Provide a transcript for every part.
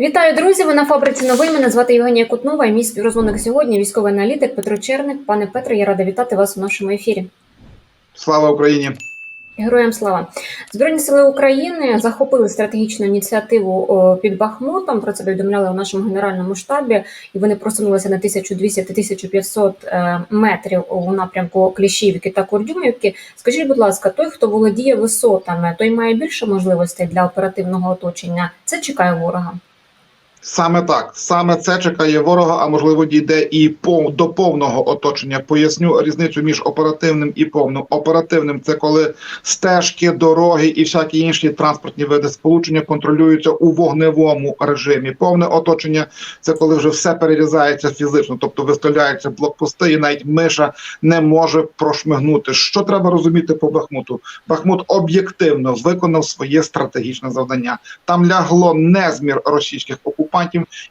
Вітаю, друзі! Ви на фабриці новин. Мене звати Євгенія Кутнова і мій співрозмовник сьогодні військовий аналітик Петро Черник. Пане Петре, я рада вітати вас у нашому ефірі. Слава Україні! Героям слава Збройні сили України захопили стратегічну ініціативу під Бахмутом. Про це повідомляли у нашому генеральному штабі, і вони просунулися на 1200-1500 е, метрів у напрямку Кліщівки та Курдюмівки. Скажіть, будь ласка, той, хто володіє висотами, той має більше можливостей для оперативного оточення. Це чекає ворога. Саме так, саме це чекає ворога, а можливо дійде і по до повного оточення. Поясню різницю між оперативним і повним. Оперативним це коли стежки, дороги і всякі інші транспортні види сполучення контролюються у вогневому режимі. Повне оточення це коли вже все перерізається фізично, тобто виставляються блокпости, і навіть миша не може прошмигнути. Що треба розуміти по Бахмуту? Бахмут об'єктивно виконав своє стратегічне завдання. Там лягло незмір російських окупантів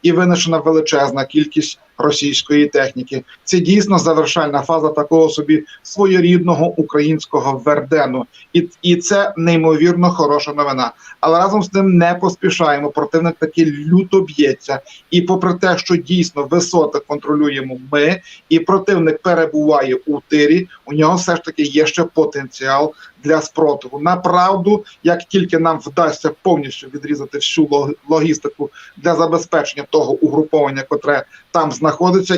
і винищена величезна кількість російської техніки. Це дійсно завершальна фаза такого собі своєрідного українського вердену, і, і це неймовірно хороша новина. Але разом з тим не поспішаємо. Противник таки люто б'ється. І попри те, що дійсно висоти контролюємо ми, і противник перебуває у тирі, у нього все ж таки є ще потенціал для спротиву. Направду, як тільки нам вдасться повністю відрізати всю логістику для забезпечення того угруповання, котре там знаходиться,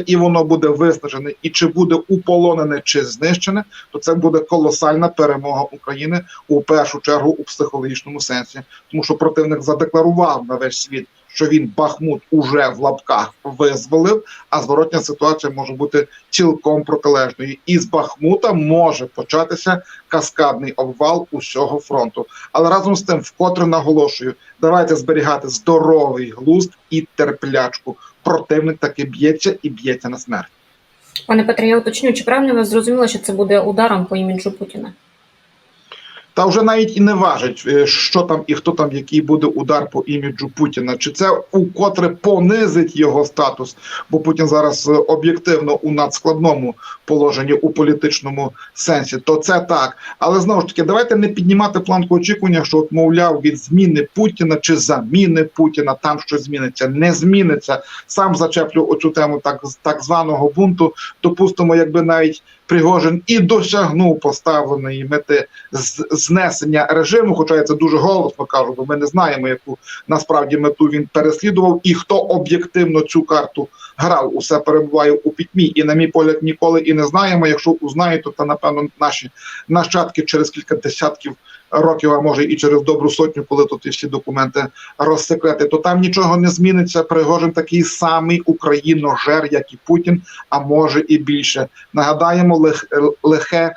і воно буде виснажене, і чи буде уполонене, чи знищене, то це буде колосальна перемога України у першу чергу у психологічному сенсі, тому що противник задекларував на весь світ. Що він Бахмут уже в лапках визволив, а зворотня ситуація може бути цілком протилежною. І з Бахмута може початися каскадний обвал усього фронту. Але разом з тим, вкотре наголошую, давайте зберігати здоровий глузд і терплячку. Противник таки б'ється і б'ється на смерть. Пане Петре, я уточню, чи правильно ви зрозуміли, що це буде ударом по іміджу Путіна? Та вже навіть і не важить, е, що там і хто там, який буде удар по іміджу Путіна. Чи це укотре понизить його статус? Бо Путін зараз е, об'єктивно у надскладному положенні у політичному сенсі, то це так. Але знову ж таки, давайте не піднімати планку очікування, що от, мовляв, від зміни Путіна чи заміни Путіна там щось зміниться. Не зміниться. Сам зачеплю оцю тему так, так званого бунту. Допустимо, якби навіть Пригожин і досягнув поставленої мети знесення режиму, хоча я це дуже голосно кажу, бо ми не знаємо, яку насправді мету він переслідував, і хто об'єктивно цю карту грав. Усе перебуває у пітьмі, і на мій погляд ніколи і не знаємо. Якщо узнають, то це напевно наші нащадки через кілька десятків. Років, а може і через добру сотню, коли тут і всі документи розсекрети, то там нічого не зміниться. Пригожин такий самий україножер, як і Путін, а може і більше. Нагадаємо лих, лихе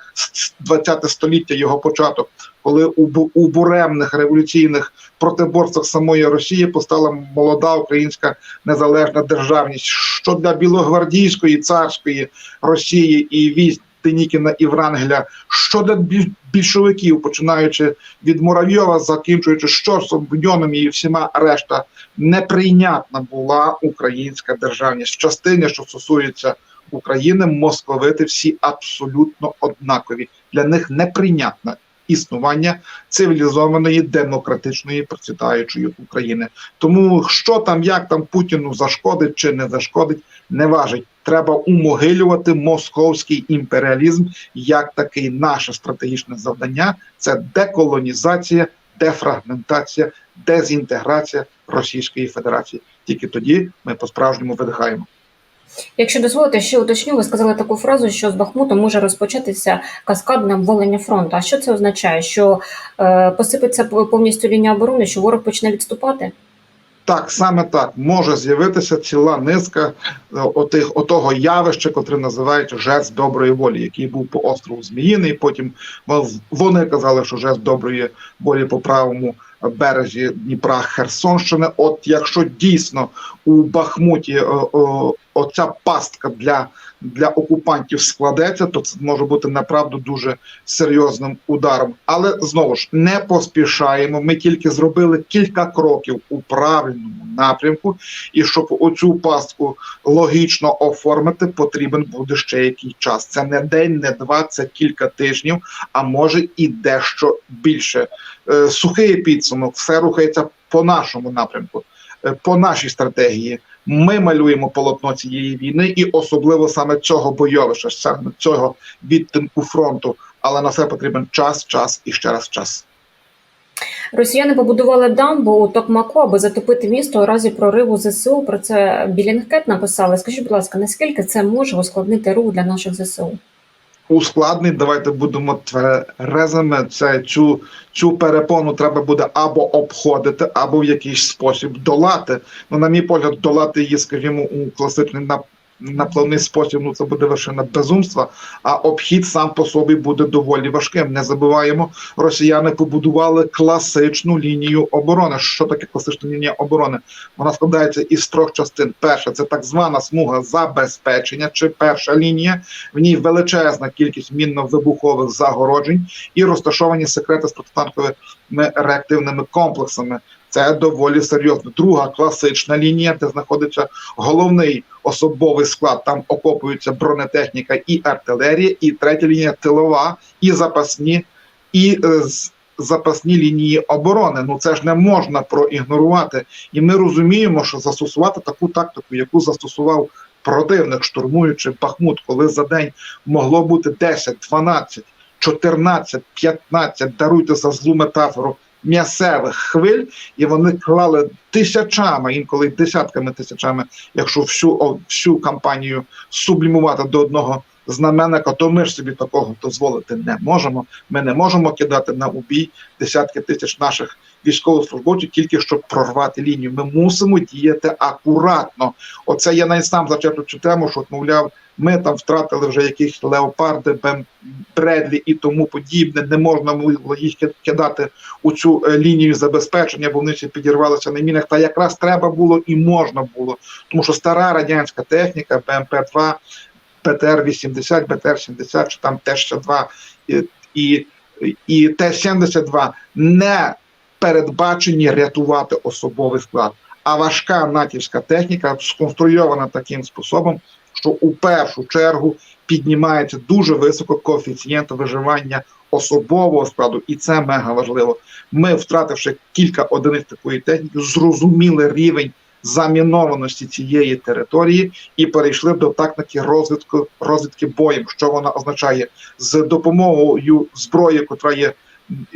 20 століття його початок, коли у, у буремних революційних протиборствах самої Росії постала молода українська незалежна державність, що для білогвардійської царської Росії і військ Денікіна і Врангеля, що для більшовиків, починаючи від Муравйова, закінчуючи Щорсом, Буньоном і всіма решта, неприйнятна була українська державність. В частині, що стосується України, московити всі абсолютно однакові. Для них неприйнятне існування цивілізованої демократичної процвітаючої України. Тому що там, як там Путіну зашкодить чи не зашкодить, не важить. Треба умогилювати московський імперіалізм як такий наше стратегічне завдання це деколонізація, дефрагментація, дезінтеграція Російської Федерації. Тільки тоді ми по-справжньому видихаємо. Якщо дозволите, ще уточню, ви сказали таку фразу, що з Бахмутом може розпочатися каскадне обвалення фронту. А що це означає? Що е, посипеться повністю лінія оборони, що ворог почне відступати? Так, саме так може з'явитися ціла низка е, отих отого явища, котре називають жест доброї волі, який був по острову Зміїний. Потім вон- вони казали, що жест доброї волі по правому березі Дніпра Херсонщини. От якщо дійсно у Бахмуті О, о, оця пастка для, для окупантів складеться, то це може бути направду дуже серйозним ударом. Але знову ж не поспішаємо. Ми тільки зробили кілька кроків у правильному напрямку, і щоб оцю пастку логічно оформити, потрібен буде ще який час. Це не день, не два, це кілька тижнів, а може і дещо більше. Е, Сухий підсумок, все рухається по нашому напрямку. е, по нашій стратегії. Ми малюємо полотно цієї війни, і особливо саме цього бойовища, саме цього відтинку фронту. Але на все потрібен час, час і ще раз час. Росіяни побудували дамбу у Токмаку, аби затопити місто у разі прориву ЗСУ. Про це Білінгкет написали. Скажіть, будь ласка, наскільки це може ускладнити рух для наших ЗСУ? Ускладнить. Давайте будемо тверезими. Це цю, цю перепону треба буде або обходити, або в якийсь спосіб долати. Ну, на мій погляд, долати її, скажімо, у класичний нап- напливний спосіб. Ну це буде вершина безумства. А обхід сам по собі буде доволі важким. Не забуваємо, росіяни побудували класичну лінію оборони. Що таке класична лінія оборони? Вона складається із трьох частин. Перша це так звана смуга забезпечення, чи перша лінія. В ній величезна кількість мінно-вибухових загороджень і розташовані секрети з протитанковими реактивними комплексами. Це доволі серйозно. Друга класична лінія, де знаходиться головний особовий склад. Там окопуються бронетехніка і артилерія. І третя лінія тилова і запасні і е, запасні лінії оборони. Ну це ж не можна проігнорувати. І ми розуміємо, що застосувати таку тактику, яку застосував противник, штурмуючи Бахмут, коли за день могло бути 10, 12, 14, 15, даруйте за злу метафору. М'ясевих хвиль, і вони клали тисячами, інколи десятками тисячами, якщо всю всю кампанію сублімувати до одного знаменника, то ми ж собі такого дозволити не можемо. Ми не можемо кидати на убій десятки тисяч наших військовослужбовців тільки щоб прорвати лінію. Ми мусимо діяти акуратно. Оце я навіть сам зачеплю цю тему, що мовляв, ми там втратили вже якісь леопарди, Бредлі і тому подібне. Не можна було їх кидати у цю е, лінію забезпечення, бо вони ще підірвалися на мінах. Та якраз треба було і можна було, тому що стара радянська техніка БМП-2, БТР-80, БТР-70 чи там Т-62 і, і, і Т-72 не передбачені рятувати особовий склад. А важка натівська техніка сконструйована таким способом, що у першу чергу піднімається дуже високо коефіцієнт виживання особового складу, і це мега важливо. Ми, втративши кілька одиниць такої техніки, зрозуміли рівень замінованості цієї території і перейшли до тактики розвитку розвідки боєм. Що вона означає з допомогою зброї, котра є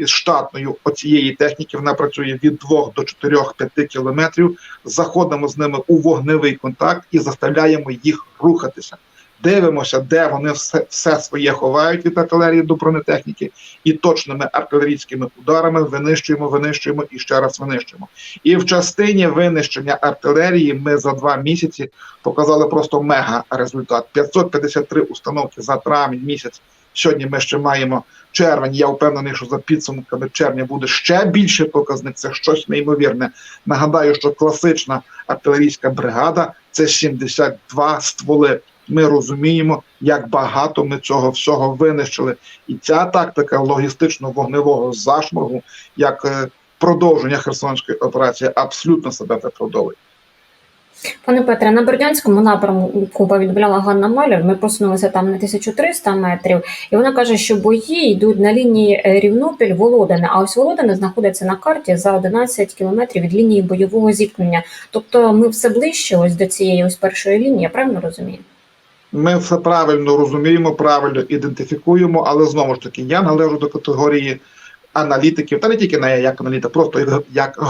штатною оцієї техніки. Вона працює від 2 до 4-5 кілометрів. Заходимо з ними у вогневий контакт і заставляємо їх рухатися. Дивимося, де вони все, все своє ховають від артилерії до бронетехніки, і точними артилерійськими ударами винищуємо, винищуємо і ще раз винищуємо. І в частині винищення артилерії ми за два місяці показали просто мега результат. 553 установки за травень місяць. Сьогодні ми ще маємо червень. Я впевнений, що за підсумками червня буде ще більше показник. Це щось неймовірне. Нагадаю, що класична артилерійська бригада це 72 стволи. Ми розуміємо, як багато ми цього всього винищили, і ця тактика логістично-вогневого зашморгу, як е, продовження Херсонської операції, абсолютно себе виправдовує. Пане Петре, на Бердянському напрямку повідомляла Ганна Маляр. Ми просунулися там на 1300 метрів, і вона каже, що бої йдуть на лінії е, Рівнопіль Володине. А ось Володине знаходиться на карті за 11 кілометрів від лінії бойового зіткнення. Тобто, ми все ближче ось до цієї ось першої лінії. Я правильно розумію? Ми все правильно розуміємо, правильно ідентифікуємо, але знову ж таки, я належу до категорії аналітиків, та не тільки не як аналітик, просто як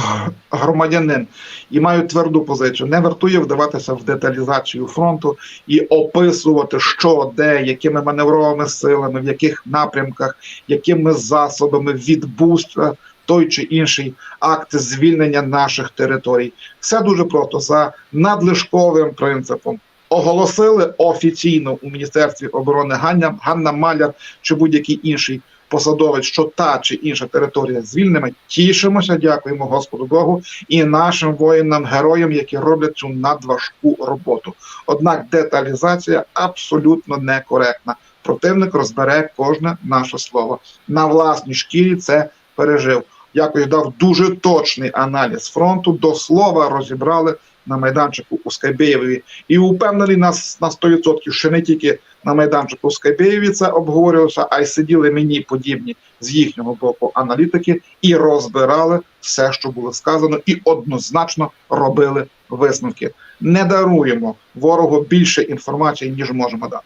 громадянин, і маю тверду позицію. Не вартує вдаватися в деталізацію фронту і описувати, що, де, якими маневровими силами, в яких напрямках, якими засобами відбувся той чи інший акт звільнення наших територій. Все дуже просто за надлишковим принципом. Оголосили офіційно у Міністерстві оборони Ганна, Ганна Маляр чи будь-який інший посадовець, що та чи інша територія звільнена. Тішимося, дякуємо Господу Богу і нашим воїнам, героям, які роблять цю надважку роботу. Однак деталізація абсолютно некоректна. Противник розбере кожне наше слово. На власній шкірі це пережив. якось дав дуже точний аналіз фронту. До слова розібрали на майданчику у Скайбеєві. І упевнений нас на 100%, що не тільки на майданчику у Скайбеєві це обговорювалося, а й сиділи мені подібні з їхнього боку аналітики і розбирали все, що було сказано, і однозначно робили висновки. Не даруємо ворогу більше інформації, ніж можемо дати.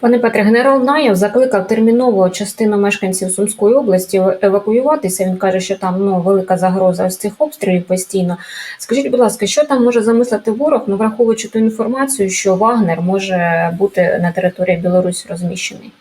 Пане Петре, генерал Наєв закликав терміново частину мешканців Сумської області евакуюватися. Він каже, що там ну велика загроза з цих обстрілів постійно. Скажіть, будь ласка, що там може замислити ворог, ну враховуючи ту інформацію, що Вагнер може бути на території Білорусі розміщений?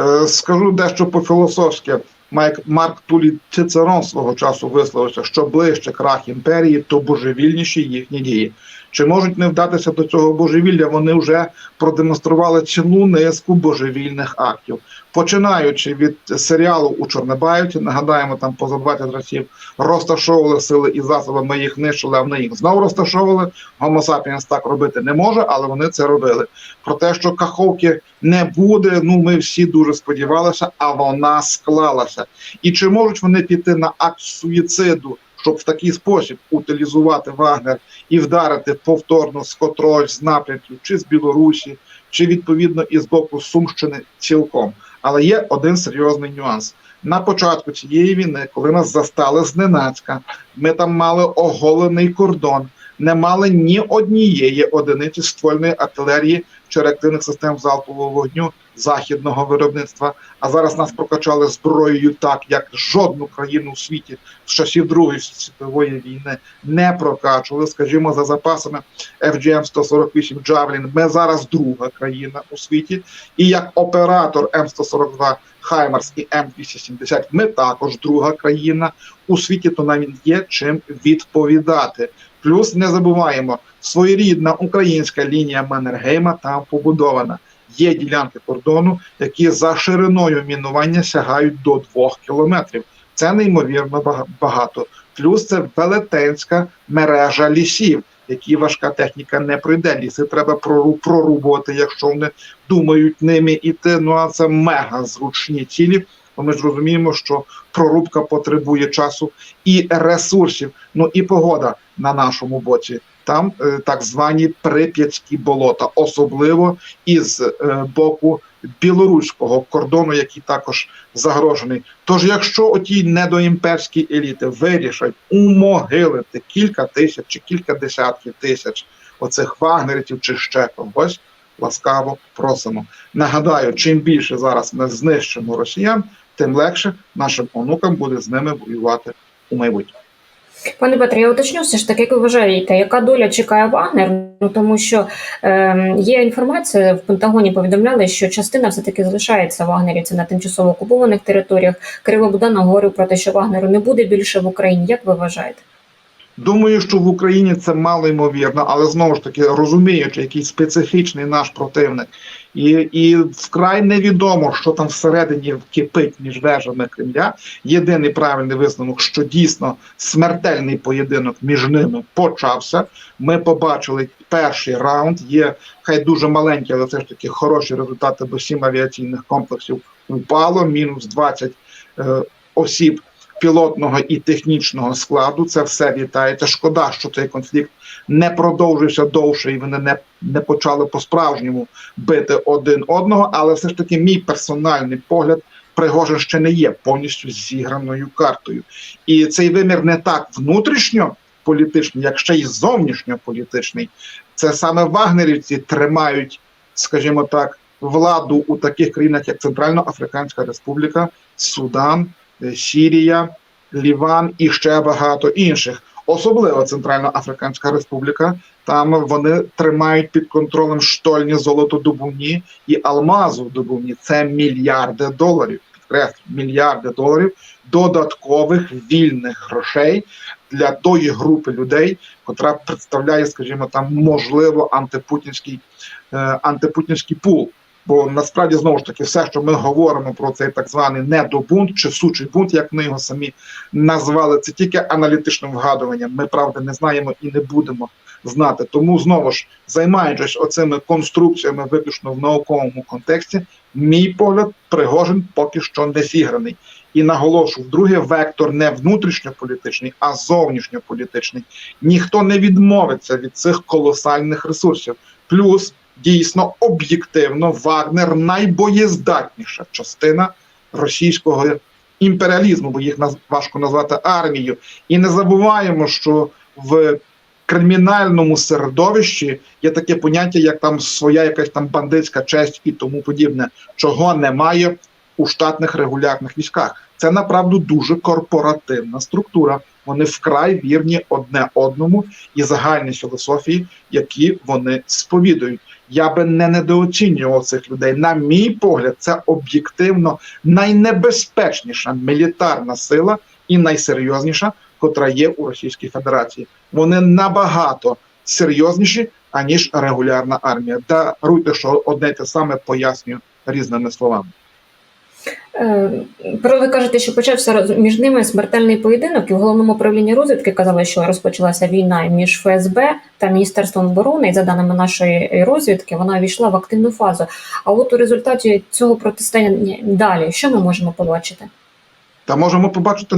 Е, Скажу дещо по-філософськи. Майк Марк Тулі Цицерон свого часу висловився, що ближче крах імперії, то божевільніші їхні дії. Чи можуть не вдатися до цього божевілля? Вони вже продемонстрували цілу низку божевільних актів, починаючи від серіалу у Чорнобаївці, нагадаємо, там поза 20 разів розташовували сили і засоби. Ми їх нищили, а вони їх знову розташовували. Гомо сапіенс так робити не може, але вони це робили. Про те, що каховки не буде, ну ми всі дуже сподівалися, а вона склалася. І чи можуть вони піти на акт суїциду? Щоб в такий спосіб утилізувати Вагнер і вдарити повторно з котрогось з напрямків, чи з Білорусі, чи відповідно із боку Сумщини цілком. Але є один серйозний нюанс. На початку цієї війни, коли нас застали зненацька, ми там мали оголений кордон, не мали ні однієї одиниці ствольної артилерії чи реактивних систем залпового вогню західного виробництва. А зараз нас прокачали зброєю так, як жодну країну у світі з часів Другої світової війни не прокачували. Скажімо, за запасами FGM 148 Javelin, Ми зараз друга країна у світі, і як оператор М142 Хаймарс і М270 Ми також друга країна у світі. То нам є чим відповідати. Плюс не забуваємо, своєрідна українська лінія Маннергейма там побудована. Є ділянки кордону, які за шириною мінування сягають до 2 кілометрів. Це неймовірно багато. Плюс це велетенська мережа лісів, які важка техніка не пройде. Ліси треба прорубувати, якщо вони думають ними іти. Ну а це мега зручні цілі. Бо ми ж розуміємо, що прорубка потребує часу і ресурсів. Ну і погода на нашому боці. Там е, так звані прип'ятські болота, особливо із е, боку білоруського кордону, який також загрожений. Тож, якщо оті недоімперські еліти вирішать умогилити кілька тисяч чи кілька десятків тисяч оцих вагнерів чи ще когось, ласкаво просимо. Нагадаю, чим більше зараз ми знищимо росіян, тим легше нашим онукам буде з ними воювати у майбутньому. Пане Петре, я уточню все ж таки, як ви вважаєте, яка доля чекає Вагнер? Ну тому що е, є інформація в Пентагоні. Повідомляли, що частина все таки залишається вагнерівці на тимчасово окупованих територіях. Криво Буданов говорив про те, що Вагнеру не буде більше в Україні. Як ви вважаєте? Думаю, що в Україні це мало ймовірно, але знову ж таки розуміючи, який специфічний наш противник, і і вкрай невідомо, що там всередині кипить між вежами Кремля. Єдиний правильний висновок, що дійсно смертельний поєдинок між ними почався. Ми побачили перший раунд. Є хай дуже маленькі, але все ж таки хороші результати, бо сім авіаційних комплексів упало, мінус 20 е, осіб пілотного і технічного складу. Це все вітається. Шкода, що цей конфлікт не продовжився довше, і вони не, не почали по-справжньому бити один одного. Але все ж таки, мій персональний погляд. Пригожин ще не є повністю зіграною картою, і цей вимір не так внутрішньо політичний, як ще й зовнішньополітичний. Це саме вагнерівці тримають, скажімо так, владу у таких країнах, як Центральноафриканська Республіка, Судан, Сірія, Ліван і ще багато інших. Особливо Центральноафриканська Республіка. Там вони тримають під контролем штольні золотодобувні і алмазодобувні. Це мільярди доларів. Підкреслю, мільярди доларів додаткових вільних грошей для тої групи людей, котра представляє, скажімо, там можливо антипутінський е, антипутінський пул. Бо насправді знову ж таки все, що ми говоримо про цей так званий недобунт чи сучий бунт, як ми його самі назвали, це тільки аналітичним вгадуванням. Ми правда не знаємо і не будемо знати. Тому знову ж займаючись оцими конструкціями, виключно в науковому контексті, мій погляд Пригожин поки що не зіграний. І наголошую, другий вектор не внутрішньополітичний, а зовнішньополітичний. Ніхто не відмовиться від цих колосальних ресурсів. Плюс дійсно об'єктивно Вагнер найбоєздатніша частина російського імперіалізму, бо їх важко назвати армією. І не забуваємо, що в кримінальному середовищі є таке поняття, як там своя якась там бандитська честь і тому подібне, чого немає у штатних регулярних військах. Це направду дуже корпоративна структура. Вони вкрай вірні одне одному і загальні філософії, які вони сповідують. Я би не недооцінював цих людей. На мій погляд, це об'єктивно найнебезпечніша мілітарна сила і найсерйозніша, котра є у Російській Федерації. Вони набагато серйозніші аніж регулярна армія. Даруйте, що одне те саме пояснюю різними словами. Е, Про ви кажете, що почався між ними смертельний поєдинок, і в головному управлінні розвідки казали, що розпочалася війна між ФСБ та Міністерством оборони. І за даними нашої розвідки, вона війшла в активну фазу. А от у результаті цього протистояння далі, що ми можемо побачити? Та можемо побачити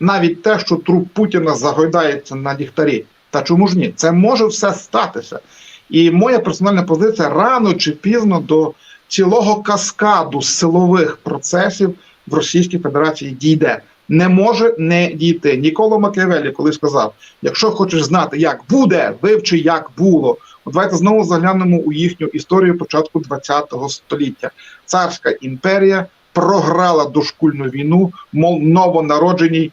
навіть те, що труп Путіна загойдається на ліхтарі. Та чому ж ні? Це може все статися. І моя персональна позиція рано чи пізно до цілого каскаду силових процесів в Російській Федерації дійде. Не може не дійти. Ніколо Макіавеллі коли сказав: якщо хочеш знати, як буде, вивчи, як було. От давайте знову заглянемо у їхню історію початку ХХ століття. Царська імперія програла дошкульну війну, мов новонародженій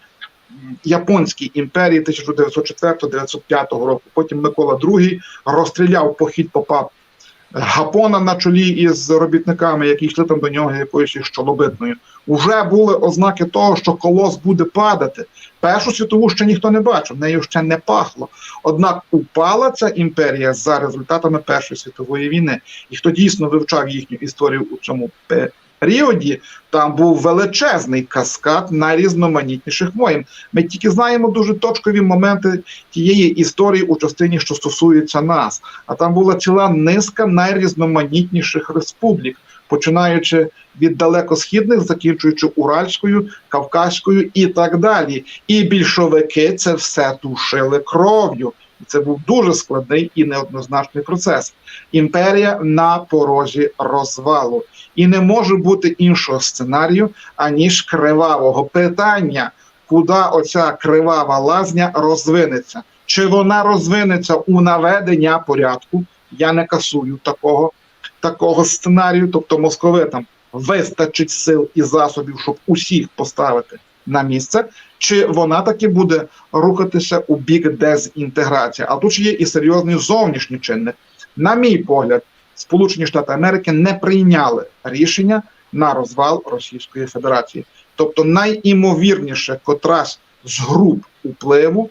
японській імперії 1904-1905 року. Потім Микола II розстріляв похід попа Гапона на чолі із робітниками, які йшли там до нього якоюсь щолобитною. Уже були ознаки того, що колос буде падати. Першу світову ще ніхто не бачив, нею ще не пахло. Однак упала ця імперія за результатами Першої світової війни. І хто дійсно вивчав їхню історію у цьому періоді, там був величезний каскад найрізноманітніших воїн. Ми тільки знаємо дуже точкові моменти тієї історії у частині, що стосується нас. А там була ціла низка найрізноманітніших республік, починаючи від далекосхідних, закінчуючи Уральською, Кавказькою і так далі. І більшовики це все тушили кров'ю. Це був дуже складний і неоднозначний процес. Імперія на порозі розвалу. І не може бути іншого сценарію, аніж кривавого питання, куди оця кривава лазня розвинеться. Чи вона розвинеться у наведення порядку? Я не касую такого, такого сценарію, тобто московитам вистачить сил і засобів, щоб усіх поставити на місце, чи вона таки буде рухатися у бік дезінтеграції. А тут є і серйозний зовнішній чинник. На мій погляд, Сполучені Штати Америки не прийняли рішення на розвал Російської Федерації. Тобто, найімовірніше, котрась з груп впливу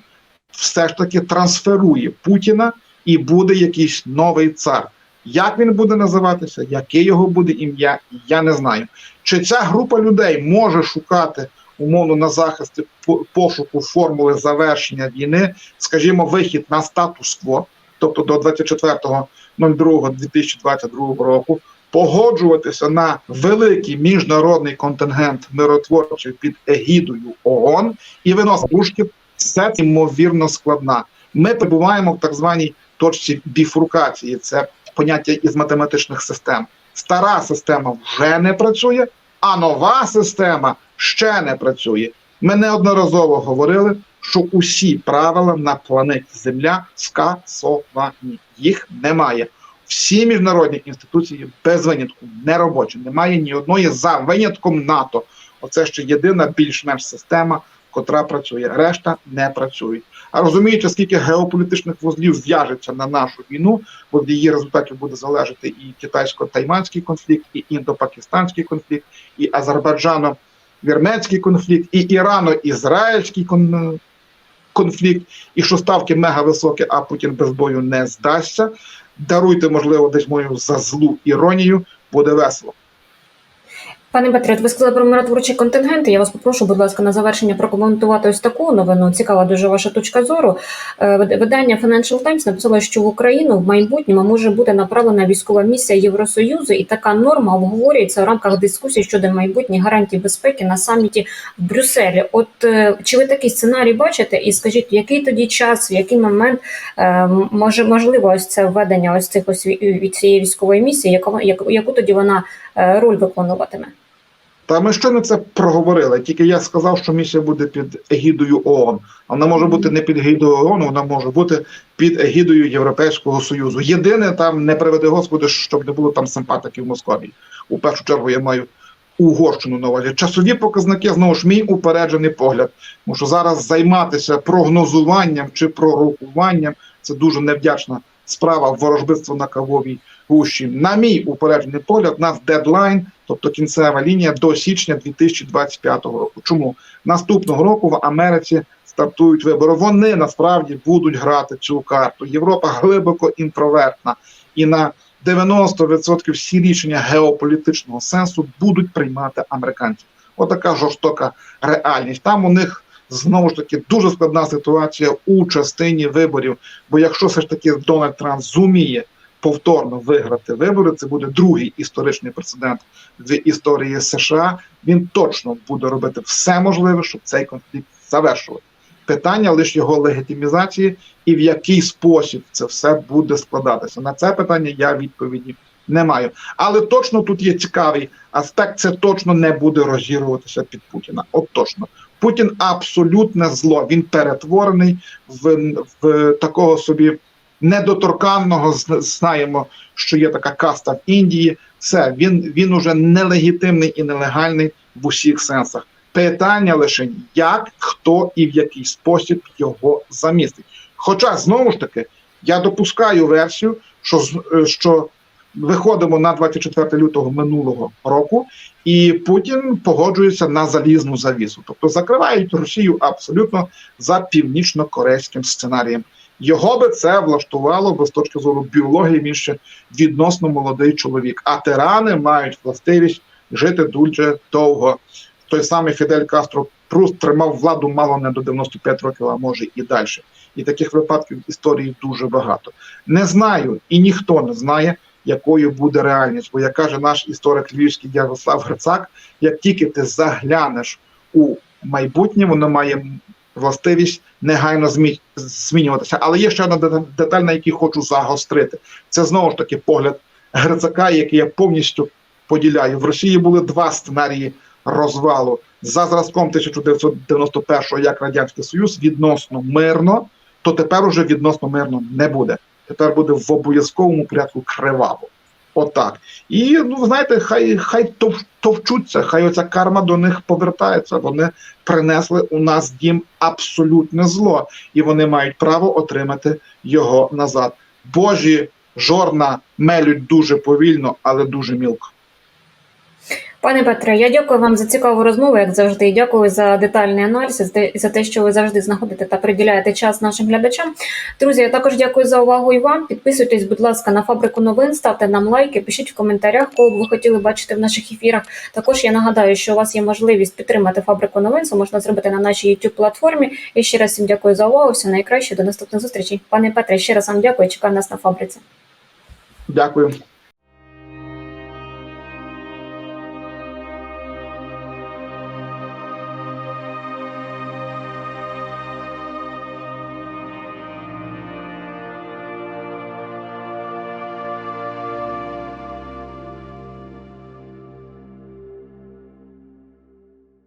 все ж таки трансферує Путіна і буде якийсь новий цар. Як він буде називатися, яке його буде ім'я, я не знаю. Чи ця група людей може шукати умовно на захисті пошуку формули завершення війни, скажімо, вихід на статус-кво, тобто до 24.02.2022 року, погоджуватися на великий міжнародний контингент миротворчий під егідою ООН і виносити пушки, це ймовірно складна. Ми перебуваємо в так званій точці біфуркації. Це поняття із математичних систем. Стара система вже не працює, а нова система ще не працює. Ми неодноразово говорили, що усі правила на планеті Земля скасовані. Їх немає. Всі міжнародні інституції без винятку не робочі. Немає ні одної за винятком НАТО. Оце ще єдина більш-менш система, котра працює. Решта не працюють. А розуміючи, скільки геополітичних вузлів зв'яжеться на нашу війну, бо в її результаті буде залежати і китайсько-тайманський конфлікт, і індо-пакистанський конфлікт, і азербайджано-вірменський конфлікт, і ірано-ізраїльський кон- конфлікт, і що ставки мега високі, а Путін без бою не здасться. Даруйте, можливо, десь мою за злу іронію, буде весело. Пане Петре, ви сказали про миротворчі контингенти. Я вас попрошу, будь ласка, на завершення прокоментувати ось таку новину. Цікава дуже ваша точка зору. Е, Видання Financial Times написало, що в Україну в майбутньому може бути направлена військова місія Євросоюзу, і така норма обговорюється в рамках дискусій щодо майбутніх гарантій безпеки на саміті в Брюсселі. От е, чи ви такий сценарій бачите? І скажіть, який тоді час, в який момент е, може можливо ось це введення ось цих ось цієї військової місії, яку, яку, тоді вона роль виконуватиме? Та ми щойно це проговорили. Тільки я сказав, що місія буде під егідою ООН. Вона може бути не під егідою ООН, вона може бути під егідою Європейського Союзу. Єдине там не приведи Господи, щоб не було там симпатиків Московії. У першу чергу я маю Угорщину на увазі. Часові показники знову ж мій упереджений погляд. Тому що зараз займатися прогнозуванням чи пророкуванням це дуже невдячна справа ворожбитства на кавовій гущі. На мій упереджений погляд, у нас дедлайн, тобто кінцева лінія до січня 2025 року. Чому наступного року в Америці стартують вибори? Вони насправді будуть грати цю карту. Європа глибоко інтровертна і на 90% всі рішення геополітичного сенсу будуть приймати американці. Отака жорстока реальність. Там у них знову ж таки дуже складна ситуація у частині виборів. Бо якщо все ж таки Дональд Трамп зуміє повторно виграти вибори, це буде другий історичний прецедент в історії США. Він точно буде робити все можливе, щоб цей конфлікт завершувати. Питання лише його легітимізації і в який спосіб це все буде складатися. На це питання я відповіді не маю. Але точно тут є цікавий аспект: це точно не буде розігруватися під Путіна. От точно. Путін абсолютне зло. Він перетворений в, в такого собі недоторканного. Зна- Знаємо, що є така каста в Індії. Все, він, він уже нелегітимний і нелегальний в усіх сенсах. Питання лише як, хто і в який спосіб його замістить. Хоча знову ж таки я допускаю версію, що е, що виходимо на 24 лютого минулого року, і Путін погоджується на залізну завісу, тобто закривають Росію абсолютно за північно-корейським сценарієм. Його би це влаштувало, бо з точки зору біології він ще відносно молодий чоловік. А тирани мають властивість жити дуже довго. Той самий Фідель Кастро Пруст тримав владу мало не до 95 років, а може і далі. І таких випадків в історії дуже багато. Не знаю, і ніхто не знає, якою буде реальність. Бо як каже наш історик львівський Ярослав Грицак, як тільки ти заглянеш у майбутнє, воно має властивість негайно змі- змінюватися. Але є ще одна деталь, на якій хочу загострити. Це знову ж таки погляд Грицака, який я повністю поділяю. В Росії були два сценарії розвалу за зразком 1991-го, як Радянський Союз, відносно мирно, то тепер уже відносно мирно не буде. Тепер буде в обов'язковому порядку криваво. Отак. І ну знаєте, хай хай товчуться, хай оця карма до них повертається. Вони принесли у нас дім абсолютне зло, і вони мають право отримати його назад. Божі жорна мелють дуже повільно, але дуже мілко. Пане Петре, я дякую вам за цікаву розмову, як завжди. і Дякую за детальний аналіз те- за те, що ви завжди знаходите та приділяєте час нашим глядачам. Друзі, я також дякую за увагу і вам. Підписуйтесь, будь ласка, на фабрику новин, ставте нам лайки, пишіть в коментарях, кого б ви хотіли бачити в наших ефірах. Також я нагадаю, що у вас є можливість підтримати фабрику новин. Це можна зробити на нашій youtube платформі. І ще раз всім дякую за увагу. Все найкраще. До наступних зустрічей. Пане Петре, ще раз вам дякую. Чекаю нас на фабриці. Дякую.